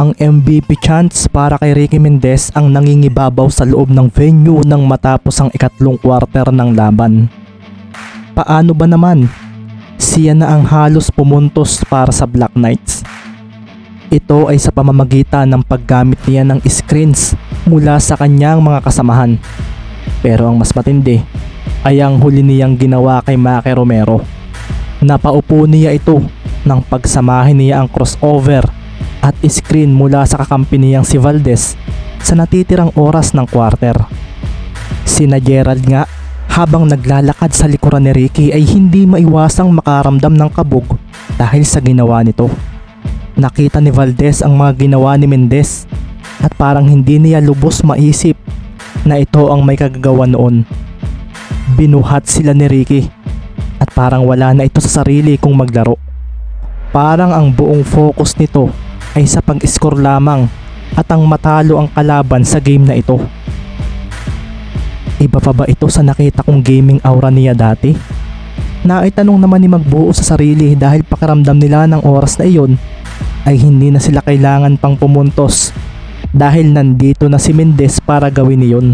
Ang MVP chance para kay Ricky Mendez ang nangingibabaw sa loob ng venue nang matapos ang ikatlong quarter ng laban. Paano ba naman? Siya na ang halos pumuntos para sa Black Knights. Ito ay sa pamamagitan ng paggamit niya ng screens mula sa kanyang mga kasamahan. Pero ang mas matindi ay ang huli niyang ginawa kay Maki Romero. Napaupo niya ito nang pagsamahin niya ang crossover at screen mula sa kakampi niyang si Valdez sa natitirang oras ng quarter. Sina Gerald nga habang naglalakad sa likuran ni Ricky ay hindi maiwasang makaramdam ng kabog dahil sa ginawa nito. Nakita ni Valdez ang mga ginawa ni Mendez at parang hindi niya lubos maisip na ito ang may kagagawa noon. Binuhat sila ni Ricky at parang wala na ito sa sarili kung maglaro. Parang ang buong focus nito ay sa pag-score lamang at ang matalo ang kalaban sa game na ito. Iba pa ba ito sa nakita kong gaming aura niya dati? Naitanong naman ni Magbuo sa sarili dahil pakiramdam nila ng oras na iyon ay hindi na sila kailangan pang pumuntos dahil nandito na si Mendez para gawin iyon.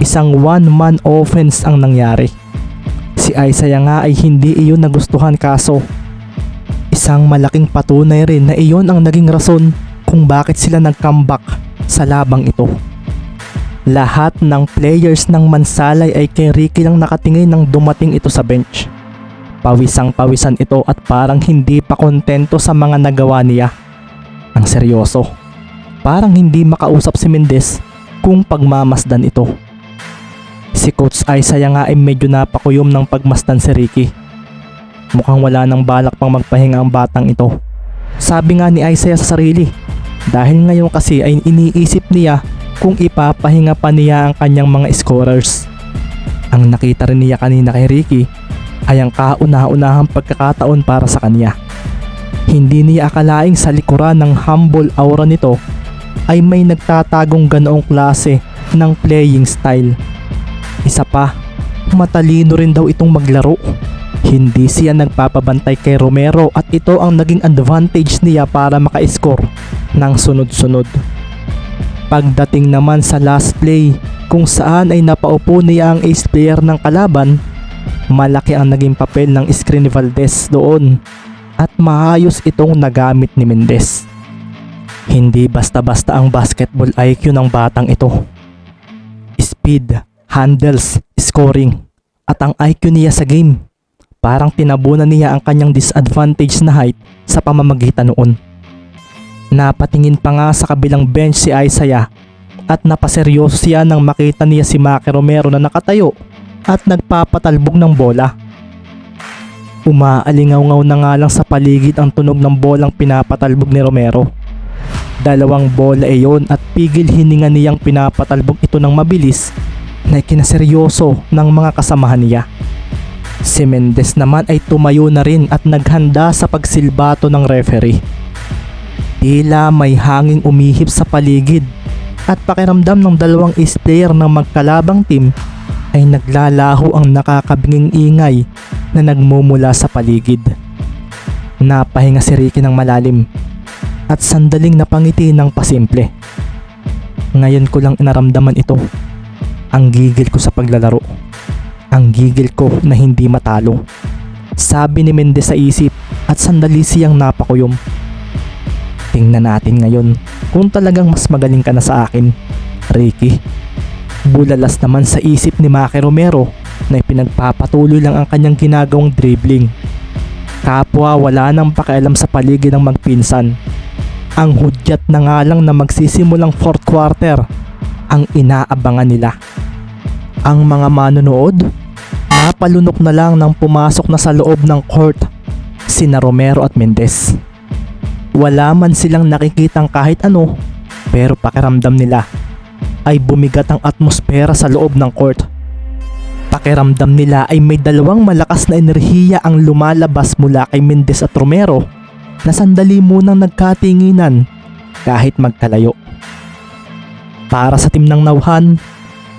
Isang one-man offense ang nangyari. Si Isaiah nga ay hindi iyon nagustuhan kaso isang malaking patunay rin na iyon ang naging rason kung bakit sila nag-comeback sa labang ito. Lahat ng players ng Mansalay ay kay Ricky lang nakatingin nang dumating ito sa bench. Pawisang pawisan ito at parang hindi pa kontento sa mga nagawa niya. Ang seryoso. Parang hindi makausap si Mendez kung pagmamasdan ito. Si Coach Isaiah nga ay medyo napakuyom ng pagmasdan si Ricky. Mukhang wala nang balak pang magpahinga ang batang ito. Sabi nga ni Isaiah sa sarili, dahil ngayon kasi ay iniisip niya kung ipapahinga pa niya ang kanyang mga scorers. Ang nakita rin niya kanina kay Ricky ay ang kauna-unahang pagkakataon para sa kanya. Hindi niya akalaing sa likuran ng humble aura nito ay may nagtatagong ganoong klase ng playing style. Isa pa, matalino rin daw itong maglaro. Hindi siya nagpapabantay kay Romero at ito ang naging advantage niya para maka-score ng sunod-sunod. Pagdating naman sa last play kung saan ay napaupo niya ang ace player ng kalaban, malaki ang naging papel ng screen ni Valdez doon at maayos itong nagamit ni Mendez. Hindi basta-basta ang basketball IQ ng batang ito. Speed, handles, scoring, at ang IQ niya sa game. Parang tinabunan niya ang kanyang disadvantage na height sa pamamagitan noon. Napatingin pa nga sa kabilang bench si Isaiah at napaseryoso siya nang makita niya si Maki Romero na nakatayo at nagpapatalbog ng bola. Umaalingaw-ngaw na nga lang sa paligid ang tunog ng bolang pinapatalbog ni Romero. Dalawang bola iyon at pigil hininga niyang pinapatalbog ito ng mabilis na ikinaseryoso ng mga kasamahan niya. Si Mendez naman ay tumayo na rin at naghanda sa pagsilbato ng referee. Tila may hanging umihip sa paligid at pakiramdam ng dalawang ace player ng magkalabang team ay naglalaho ang nakakabinging ingay na nagmumula sa paligid. Napahinga si Ricky ng malalim at sandaling napangiti ng pasimple. Ngayon ko lang inaramdaman ito. Ang gigil ko sa paglalaro. Ang gigil ko na hindi matalo. Sabi ni Mendez sa isip at sandali siyang napakuyom. Tingnan natin ngayon kung talagang mas magaling ka na sa akin, Ricky. Bulalas naman sa isip ni Maki Romero na ipinagpapatuloy lang ang kanyang ginagawang dribbling. Kapwa wala nang pakialam sa paligid ng magpinsan. Ang hudyat na nga lang na magsisimulang fourth quarter ang inaabangan nila. Ang mga manonood, napalunok na lang nang pumasok na sa loob ng court sina Romero at Mendez. Wala man silang nakikitang kahit ano pero pakiramdam nila ay bumigat ang atmosfera sa loob ng court. Pakiramdam nila ay may dalawang malakas na enerhiya ang lumalabas mula kay Mendez at Romero na sandali munang nagkatinginan kahit magkalayo. Para sa team ng Nauhan,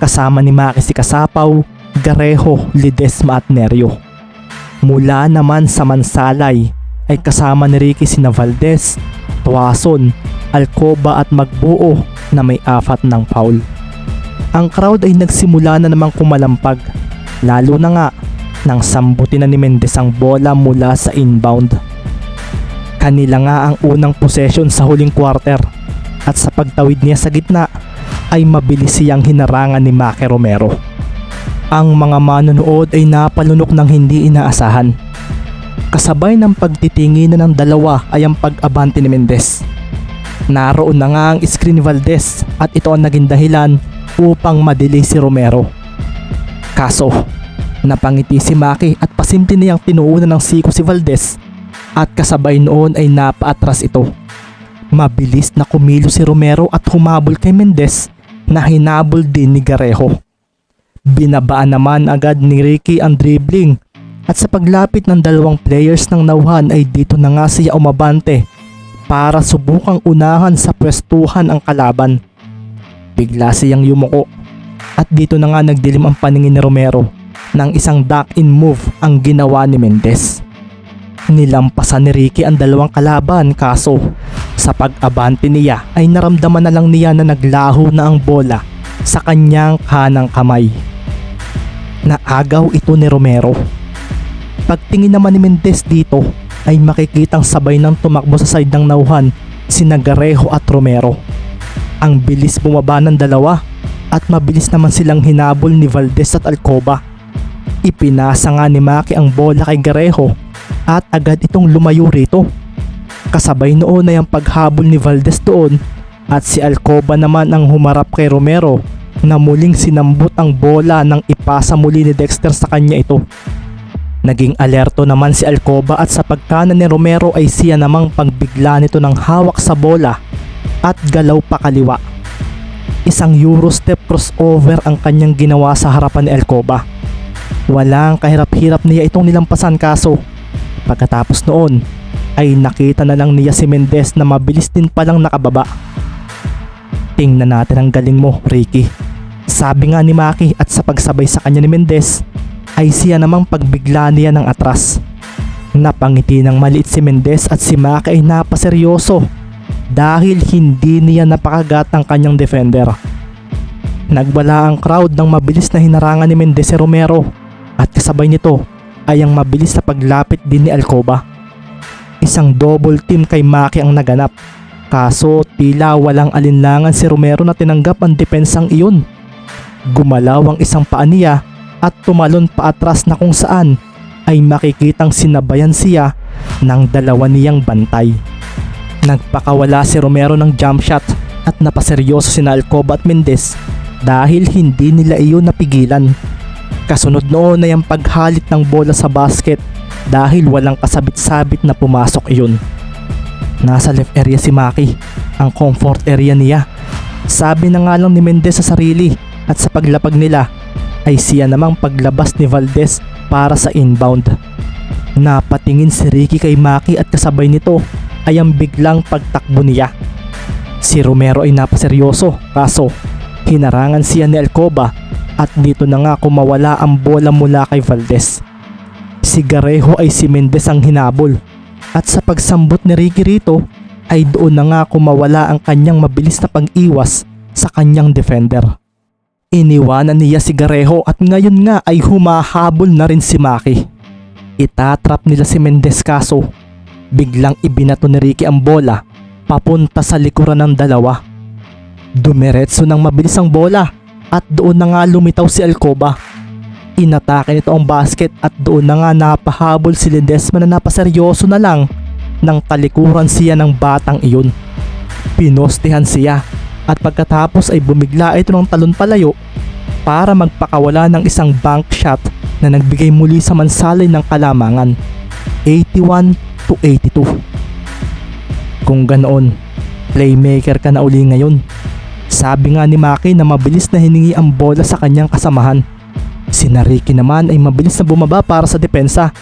kasama ni Maki si Kasapaw, Garejo, Lidesma at Neryo. Mula naman sa Mansalay ay kasama ni Ricky sina Valdez, Tuason Alcoba at Magbuo na may apat ng foul. Ang crowd ay nagsimula na namang kumalampag lalo na nga nang sambutin na ni Mendez ang bola mula sa inbound. Kanila nga ang unang possession sa huling quarter at sa pagtawid niya sa gitna ay mabilis siyang hinarangan ni Maki Romero. Ang mga manonood ay napalunok ng hindi inaasahan. Kasabay ng pagtitingin ng dalawa ay ang pag-abante ni Mendez. Naroon na nga ang screen ni Valdez at ito ang naging dahilan upang madili si Romero. Kaso, napangiti si Maki at pasimple niyang tinuunan ng siko si Valdez at kasabay noon ay napaatras ito. Mabilis na kumilo si Romero at humabol kay Mendez na hinabol din ni Garejo. Binabaan naman agad ni Ricky ang dribbling at sa paglapit ng dalawang players ng nauhan ay dito na nga siya umabante para subukang unahan sa pwestuhan ang kalaban. Bigla siyang yumuko at dito na nga nagdilim ang paningin ni Romero nang isang duck-in move ang ginawa ni Mendez. Nilampasan ni Ricky ang dalawang kalaban kaso sa pag-abante niya ay naramdaman na lang niya na naglaho na ang bola sa kanyang kanang kamay. Naagaw ito ni Romero. Pagtingin naman ni Mendez dito ay makikitang sabay ng tumakbo sa side ng nauhan si Nagarejo at Romero. Ang bilis bumaba ng dalawa at mabilis naman silang hinabol ni Valdez at Alcoba. Ipinasa nga ni Maki ang bola kay Garejo at agad itong lumayo rito. Kasabay noon ay ang paghabol ni Valdez doon at si Alcoba naman ang humarap kay Romero na muling sinambot ang bola nang ipasa muli ni Dexter sa kanya ito. Naging alerto naman si Alcoba at sa pagkanan ni Romero ay siya namang pagbigla nito ng hawak sa bola at galaw pa kaliwa. Isang Euro step crossover ang kanyang ginawa sa harapan ni Alcoba. Walang kahirap-hirap niya itong nilampasan kaso pagkatapos noon ay nakita na lang niya si Mendez na mabilis din palang nakababa. Tingnan natin ang galing mo, Ricky. Sabi nga ni Maki at sa pagsabay sa kanya ni Mendez ay siya namang pagbigla niya ng atras. Napangiti ng maliit si Mendez at si Maki ay napaseryoso dahil hindi niya napakagat ang kanyang defender. Nagwala ang crowd ng mabilis na hinarangan ni Mendez si Romero at kasabay nito ay ang mabilis na paglapit din ni Alcoba. Isang double team kay Maki ang naganap kaso tila walang alinlangan si Romero na tinanggap ang depensang iyon. Gumalaw ang isang paa niya at tumalon paatras na kung saan ay makikitang sinabayan siya ng dalawa niyang bantay. Nagpakawala si Romero ng jump shot at napaseryoso si Alcoba at Mendez dahil hindi nila iyon napigilan. Kasunod noon ay ang paghalit ng bola sa basket dahil walang kasabit-sabit na pumasok iyon. Nasa left area si Maki, ang comfort area niya. Sabi na nga lang ni Mendez sa sarili at sa paglapag nila ay siya namang paglabas ni Valdez para sa inbound. Napatingin si Ricky kay Maki at kasabay nito ay ang biglang pagtakbo niya. Si Romero ay napaseryoso kaso hinarangan siya ni Alcoba at dito na nga kumawala ang bola mula kay Valdez. Si Garejo ay si Mendez ang hinabol at sa pagsambot ni Ricky rito ay doon na nga kumawala ang kanyang mabilis na pag-iwas sa kanyang defender. Iniwanan niya si Garejo at ngayon nga ay humahabol na rin si Maki. Itatrap nila si Mendez kaso biglang ibinato ni Ricky ang bola papunta sa likuran ng dalawa. Dumiretso ng mabilis ang bola at doon na nga lumitaw si Alcoba. Inatake nito ang basket at doon na nga napahabol si Ledesma na napaseryoso na lang nang talikuran siya ng batang iyon. Pinostihan siya at pagkatapos ay bumigla ito ng talon palayo para magpakawala ng isang bank shot na nagbigay muli sa mansalay ng kalamangan. 81 to 82. Kung ganoon, playmaker ka na uli ngayon. Sabi nga ni Maki na mabilis na hiningi ang bola sa kanyang kasamahan. Si Nariki naman ay mabilis na bumaba para sa depensa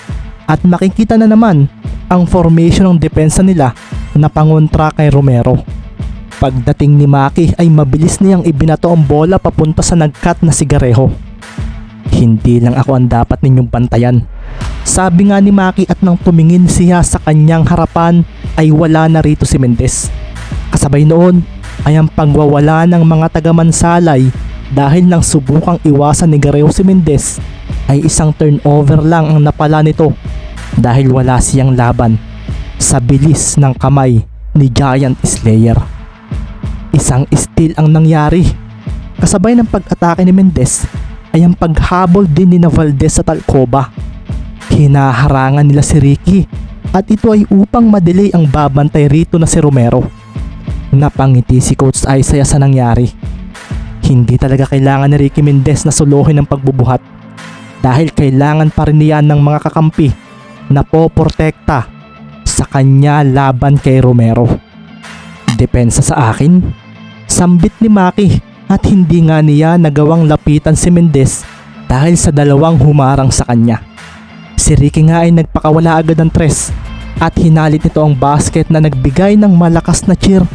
at makikita na naman ang formation ng depensa nila na pangontra kay Romero. Pagdating ni Maki ay mabilis niyang ibinato ang bola papunta sa nagkat na si Garejo. Hindi lang ako ang dapat ninyong bantayan. Sabi nga ni Maki at nang tumingin siya sa kanyang harapan ay wala na rito si Mendez. Kasabay noon ay ang pagwawala ng mga taga-mansalay dahil nang subukang iwasan ni Gareo si Mendez ay isang turnover lang ang napala nito dahil wala siyang laban sa bilis ng kamay ni Giant Slayer. Isang steal ang nangyari. Kasabay ng pag-atake ni Mendez ay ang paghabol din ni Valdez sa Talcoba. Hinaharangan nila si Ricky at ito ay upang madelay ang babantay rito na si Romero. Napangiti si Coach Isaiah sa nangyari. Hindi talaga kailangan ni Ricky Mendez na suluhin ang pagbubuhat dahil kailangan pa rin niya ng mga kakampi na poprotekta sa kanya laban kay Romero. Depensa sa akin, sambit ni Maki at hindi nga niya nagawang lapitan si Mendez dahil sa dalawang humarang sa kanya. Si Ricky nga ay nagpakawala agad ng tres at hinalit nito ang basket na nagbigay ng malakas na cheer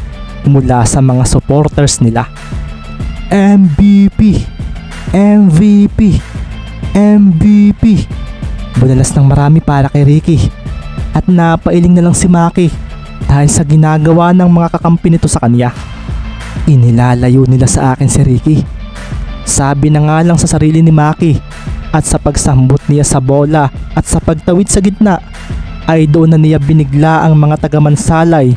mula sa mga supporters nila. MVP! MVP! MVP! Bunalas ng marami para kay Ricky at napailing na lang si Maki dahil sa ginagawa ng mga kakampi nito sa kanya. Inilalayo nila sa akin si Ricky. Sabi na nga lang sa sarili ni Maki at sa pagsambot niya sa bola at sa pagtawid sa gitna ay doon na niya binigla ang mga tagamansalay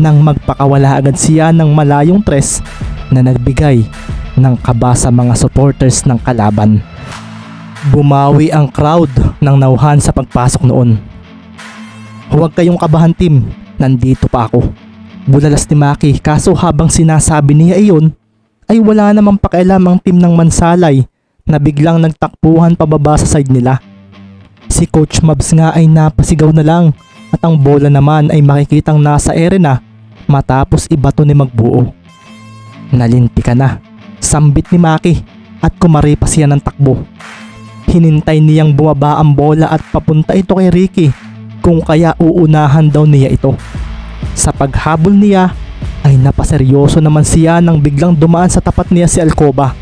nang magpakawala agad siya ng malayong tres na nagbigay ng kaba sa mga supporters ng kalaban. Bumawi ang crowd ng nauhan sa pagpasok noon. Huwag kayong kabahan team, nandito pa ako. Bulalas ni Maki kaso habang sinasabi niya iyon ay wala namang pakialam ang team ng Mansalay na biglang nagtakbuhan pababa sa side nila. Si Coach Mabs nga ay napasigaw na lang at ang bola naman ay makikitang nasa ere na matapos ibato ni Magbuo. Nalinti ka na. Sambit ni Maki at kumari pa siya ng takbo. Hinintay niyang bumaba ang bola at papunta ito kay Ricky kung kaya uunahan daw niya ito. Sa paghabol niya ay napaseryoso naman siya nang biglang dumaan sa tapat niya si Alcoba.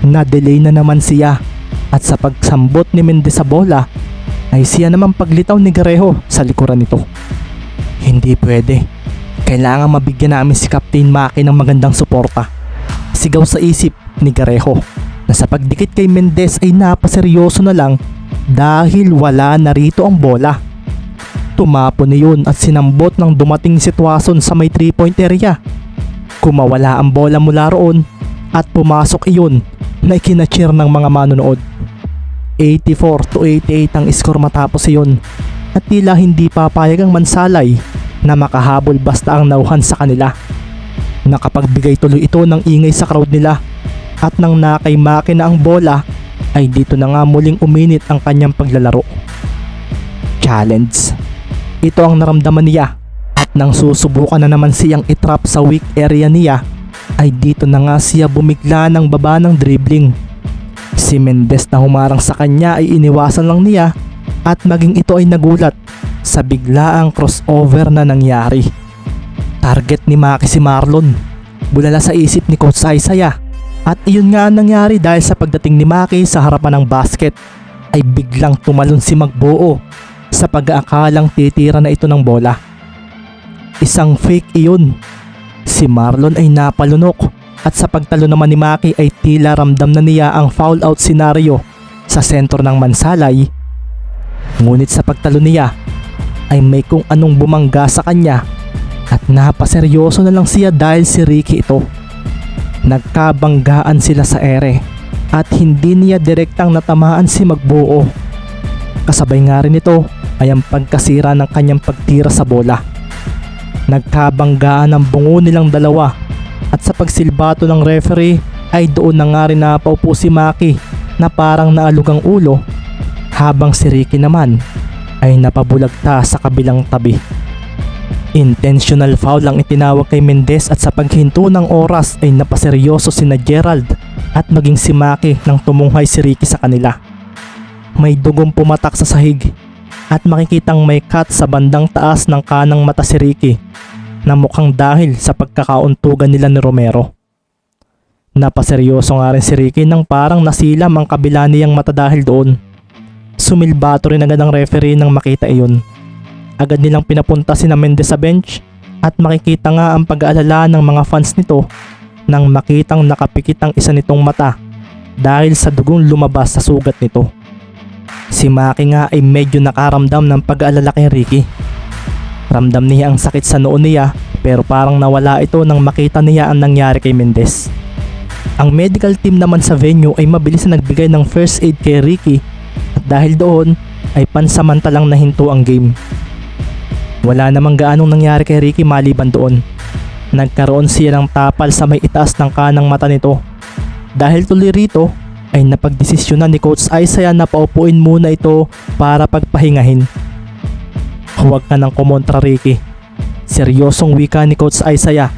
Na-delay na naman siya at sa pagsambot ni Mendez sa bola ay siya naman paglitaw ni Garejo sa likuran nito. Hindi pwede. Kailangan mabigyan namin si Captain Maki ng magandang suporta. Sigaw sa isip ni Garejo na sa pagdikit kay Mendez ay napaseryoso na lang dahil wala na rito ang bola. Tumapo na yun at sinambot ng dumating sitwasyon sa may 3 point area. Kumawala ang bola mula roon at pumasok iyon na ikinachir ng mga manonood. 84 to 88 ang score matapos iyon at tila hindi papayag ang mansalay na makahabol basta ang nauhan sa kanila. Nakapagbigay tuloy ito ng ingay sa crowd nila at nang nakaymaki na ang bola ay dito na nga muling uminit ang kanyang paglalaro. Challenge. Ito ang naramdaman niya at nang susubukan na naman siyang itrap sa weak area niya ay dito na nga siya bumigla ng baba ng dribbling. Si Mendez na humarang sa kanya ay iniwasan lang niya at maging ito ay nagulat sa biglaang crossover na nangyari. Target ni Maki si Marlon. Bulala sa isip ni Coach Isaiah. At iyon nga ang nangyari dahil sa pagdating ni Maki sa harapan ng basket ay biglang tumalon si Magbuo sa pag-aakalang titira na ito ng bola. Isang fake iyon. Si Marlon ay napalunok at sa pagtalo naman ni Maki ay tila ramdam na niya ang foul out scenario sa sentro ng Mansalay. Ngunit sa pagtalo niya ay may kung anong bumangga sa kanya at napaseryoso na lang siya dahil si Ricky ito. Nagkabanggaan sila sa ere at hindi niya direktang natamaan si Magbuo. Kasabay nga rin ito ay ang pagkasira ng kanyang pagtira sa bola. Nagkabanggaan ang bungo nilang dalawa at sa pagsilbato ng referee ay doon na nga rin napaupo si Maki na parang naalugang ulo habang si Ricky naman ay napabulagta sa kabilang tabi. Intentional foul ang itinawag kay Mendez at sa paghinto ng oras ay napaseryoso si na Gerald at maging si Maki nang tumunghay si Ricky sa kanila. May dugong pumatak sa sahig at makikitang may cut sa bandang taas ng kanang mata si Ricky na mukhang dahil sa pagkakauntugan nila ni Romero. Napaseryoso nga rin si Ricky nang parang nasilam ang kabila niyang mata dahil doon. Sumilbato rin agad ang referee nang makita iyon. Agad nilang pinapunta si Mendez sa bench At makikita nga ang pag-aalala ng mga fans nito nang makitang nakapikit ang isa nitong mata dahil sa dugong lumabas sa sugat nito. Si Maki nga ay medyo nakaramdam ng pag-aalala kay Ricky. Ramdam niya ang sakit sa noo niya pero parang nawala ito nang makita niya ang nangyari kay Mendez. Ang medical team naman sa venue ay mabilis na nagbigay ng first aid kay Ricky at dahil doon ay pansamantalang nahinto ang game. Wala namang gaanong nangyari kay Ricky maliban doon. Nagkaroon siya ng tapal sa may itaas ng kanang mata nito. Dahil tuloy rito ay napagdesisyonan ni Coach Isaiah na paupuin muna ito para pagpahingahin. Huwag ka nang kumontra Ricky. Seryosong wika ni Coach Isaiah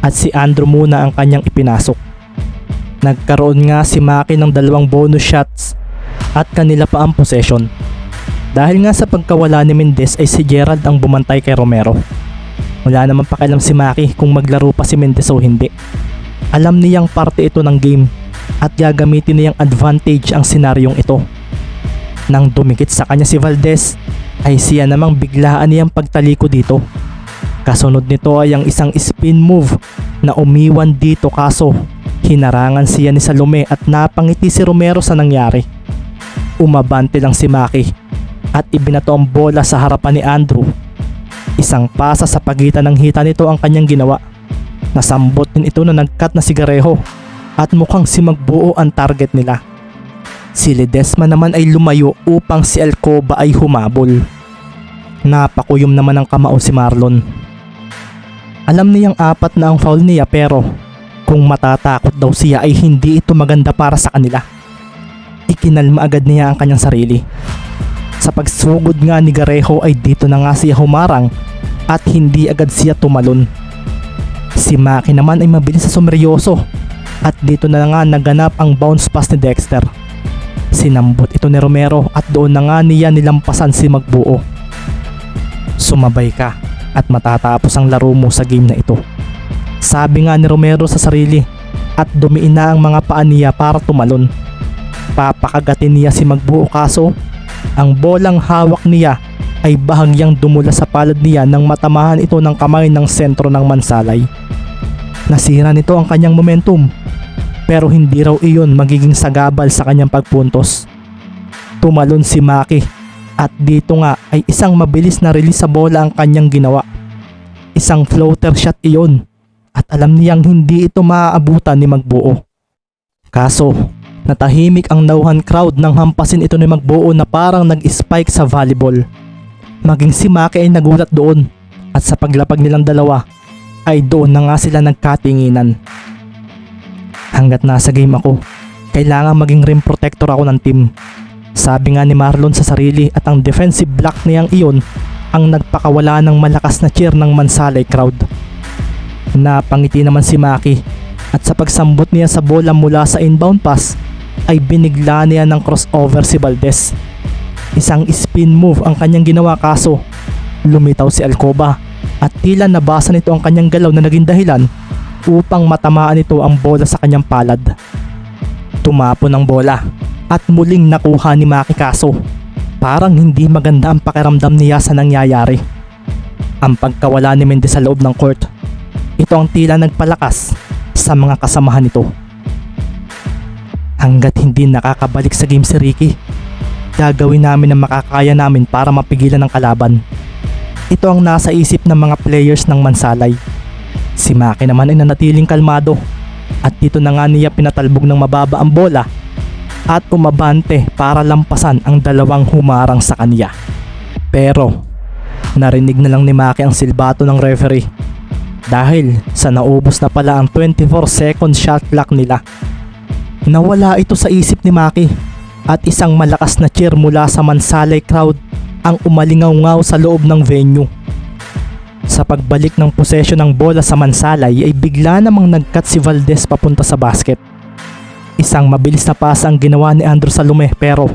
at si Andrew muna ang kanyang ipinasok. Nagkaroon nga si Maki ng dalawang bonus shots at kanila pa ang possession. Dahil nga sa pagkawala ni Mendez ay si Gerald ang bumantay kay Romero. Wala naman pakialam si Maki kung maglaro pa si Mendez o hindi. Alam niyang parte ito ng game at gagamitin niyang advantage ang senaryong ito. Nang dumikit sa kanya si Valdez ay siya namang biglaan niyang pagtaliko dito. Kasunod nito ay ang isang spin move na umiwan dito kaso hinarangan siya ni Salome at napangiti si Romero sa nangyari. Umabante lang si Maki at ibinato ang bola sa harapan ni Andrew. Isang pasa sa pagitan ng hita nito ang kanyang ginawa. Nasambot din ito na nagkat na sigareho at mukhang si Magbuo ang target nila. Si Ledesma naman ay lumayo upang si Alcoba ay humabol. Napakuyom naman ang kamao si Marlon. Alam niyang apat na ang foul niya pero kung matatakot daw siya ay hindi ito maganda para sa kanila. Ikinalma agad niya ang kanyang sarili. Sa pagsugod nga ni Garejo ay dito na nga siya humarang at hindi agad siya tumalon. Si Maki naman ay mabilis sa sumeryoso at dito na nga naganap ang bounce pass ni Dexter. Sinambot ito ni Romero at doon na nga niya nilampasan si Magbuo. Sumabay ka at matatapos ang laro mo sa game na ito. Sabi nga ni Romero sa sarili at dumiin na ang mga paa niya para tumalon. Papakagatin niya si Magbuo kaso ang bolang hawak niya ay bahagyang dumula sa palad niya nang matamahan ito ng kamay ng sentro ng mansalay. Nasira nito ang kanyang momentum pero hindi raw iyon magiging sagabal sa kanyang pagpuntos. Tumalon si Maki at dito nga ay isang mabilis na release sa bola ang kanyang ginawa. Isang floater shot iyon at alam niyang hindi ito maaabutan ni Magbuo. Kaso, natahimik ang nauhan crowd nang hampasin ito ni Magbuo na parang nag-spike sa volleyball. Maging si Maki ay nagulat doon at sa paglapag nilang dalawa ay doon na nga sila nagkatinginan. Hanggat nasa game ako, kailangan maging rim protector ako ng team. Sabi nga ni Marlon sa sarili at ang defensive block niyang iyon ang nagpakawala ng malakas na cheer ng Mansalay crowd. Napangiti naman si Maki at sa pagsambot niya sa bola mula sa inbound pass ay binigla niya ng crossover si Valdez. Isang spin move ang kanyang ginawa kaso lumitaw si Alcoba at tila nabasa nito ang kanyang galaw na naging dahilan upang matamaan ito ang bola sa kanyang palad. Tumapon ang bola at muling nakuha ni Maki kaso parang hindi maganda ang pakiramdam niya sa nangyayari. Ang pagkawala ni Mendez sa loob ng court, ito ang tila nagpalakas sa mga kasamahan nito. Hanggat hindi nakakabalik sa game si Ricky, gagawin namin ang makakaya namin para mapigilan ang kalaban. Ito ang nasa isip ng mga players ng Mansalay. Si Maki naman ay nanatiling kalmado at dito na nga niya pinatalbog ng mababa ang bola at umabante para lampasan ang dalawang humarang sa kanya. Pero narinig na lang ni Maki ang silbato ng referee dahil sa naubos na pala ang 24 second shot clock nila. Nawala ito sa isip ni Maki at isang malakas na cheer mula sa Mansalay crowd ang umalingaw-ngaw sa loob ng venue. Sa pagbalik ng posesyon ng bola sa Mansalay ay bigla namang nagkat si Valdez papunta sa basket. Isang mabilis na pasa ang ginawa ni Andrew Salome pero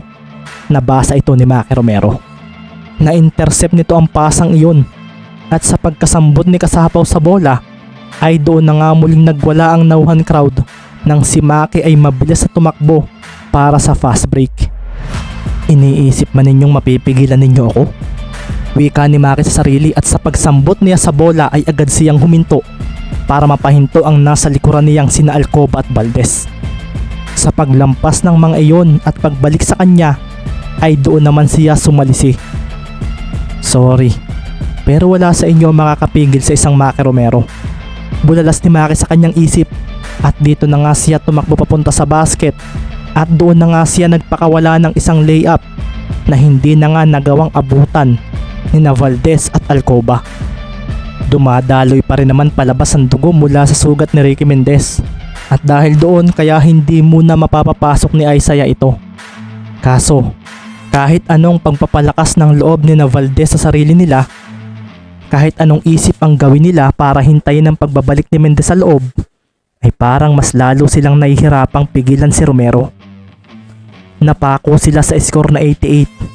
nabasa ito ni Maki Romero. Na-intercept nito ang pasang iyon at sa pagkasambot ni Kasapaw sa bola ay doon na nga muling nagwala ang nauhan crowd nang si Maki ay mabilis na tumakbo para sa fast break. Iniisip man ninyong mapipigilan ninyo ako? Wika ni Maki sa sarili at sa pagsambot niya sa bola ay agad siyang huminto para mapahinto ang nasa likuran niyang sina Alcoba at Valdez. Sa paglampas ng mga iyon at pagbalik sa kanya ay doon naman siya sumalisi. Sorry, pero wala sa inyo makakapigil sa isang Maki Romero. Bulalas ni Maki sa kanyang isip at dito na nga siya tumakbo papunta sa basket at doon na nga siya nagpakawala ng isang layup na hindi na nga nagawang abutan ni na Valdez at Alcoba. Dumadaloy pa rin naman palabas ang dugo mula sa sugat ni Ricky Mendez at dahil doon kaya hindi muna mapapapasok ni Isaiah ito. Kaso, kahit anong pagpapalakas ng loob ni na Valdez sa sarili nila, kahit anong isip ang gawin nila para hintayin ang pagbabalik ni Mendez sa loob, ay parang mas lalo silang nahihirapang pigilan si Romero. Napako sila sa score na 88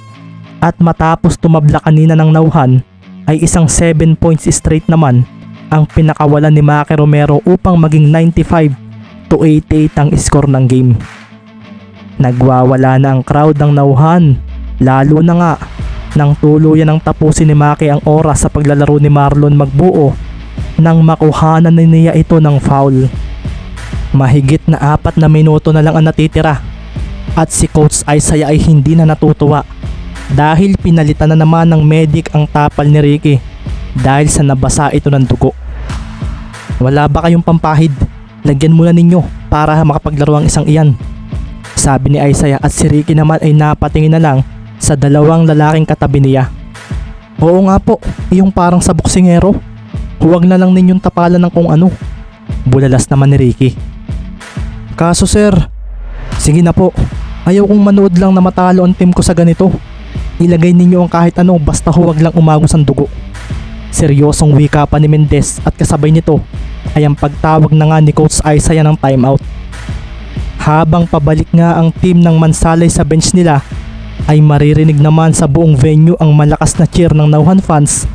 at matapos tumabla kanina ng nauhan ay isang 7 points straight naman ang pinakawalan ni Maki Romero upang maging 95 to 88 ang score ng game. Nagwawala na ang crowd ng nauhan lalo na nga nang tuluyan ng tapusin ni Maki ang oras sa paglalaro ni Marlon magbuo nang makuhanan na niya ito ng foul. Mahigit na apat na minuto na lang ang natitira at si Coach Isaiah ay hindi na natutuwa dahil pinalitan na naman ng medic ang tapal ni Ricky dahil sa nabasa ito ng dugo. Wala ba kayong pampahid? Lagyan muna ninyo para makapaglaro ang isang iyan. Sabi ni Isaiah at si Ricky naman ay napatingin na lang sa dalawang lalaking katabi niya. Oo nga po, yung parang sa boksingero. Huwag na lang ninyong tapalan ng kung ano. Bulalas naman ni Ricky. Kaso sir, sige na po. Ayaw kong manood lang na matalo ang team ko sa ganito. Ilagay ninyo ang kahit ano basta huwag lang umagos ang dugo. Seryosong wika pa ni Mendez at kasabay nito ay ang pagtawag na nga ni Coach Isaiah ng timeout. Habang pabalik nga ang team ng Mansalay sa bench nila ay maririnig naman sa buong venue ang malakas na cheer ng Nauhan fans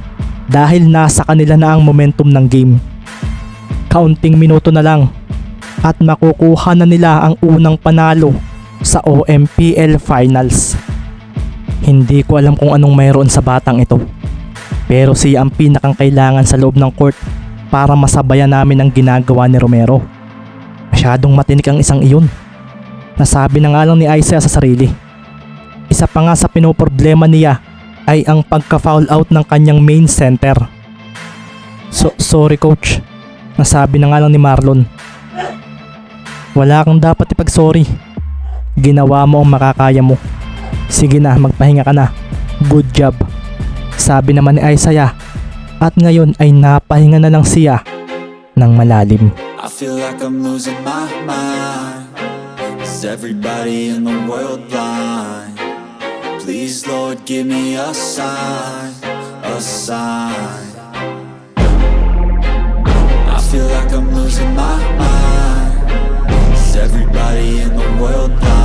dahil nasa kanila na ang momentum ng game. Counting minuto na lang at makukuha na nila ang unang panalo sa OMPL Finals. Hindi ko alam kung anong mayroon sa batang ito. Pero siya ang pinakang kailangan sa loob ng court para masabayan namin ang ginagawa ni Romero. Masyadong matinik ang isang iyon. Nasabi na nga lang ni Isaiah sa sarili. Isa pa nga sa pinoproblema niya ay ang pagka-foul out ng kanyang main center. So, sorry coach. Nasabi na nga lang ni Marlon. Wala kang dapat ipag-sorry. Ginawa mo ang makakaya mo. Sige na, magpahinga ka na. Good job. Sabi naman ni Isaiah. At ngayon ay napahinga na lang siya ng malalim. I feel like I'm losing my mind. Is everybody in the world blind? Please, Lord, give me a sign, a sign. I feel like I'm losing my mind. Is everybody in the world blind?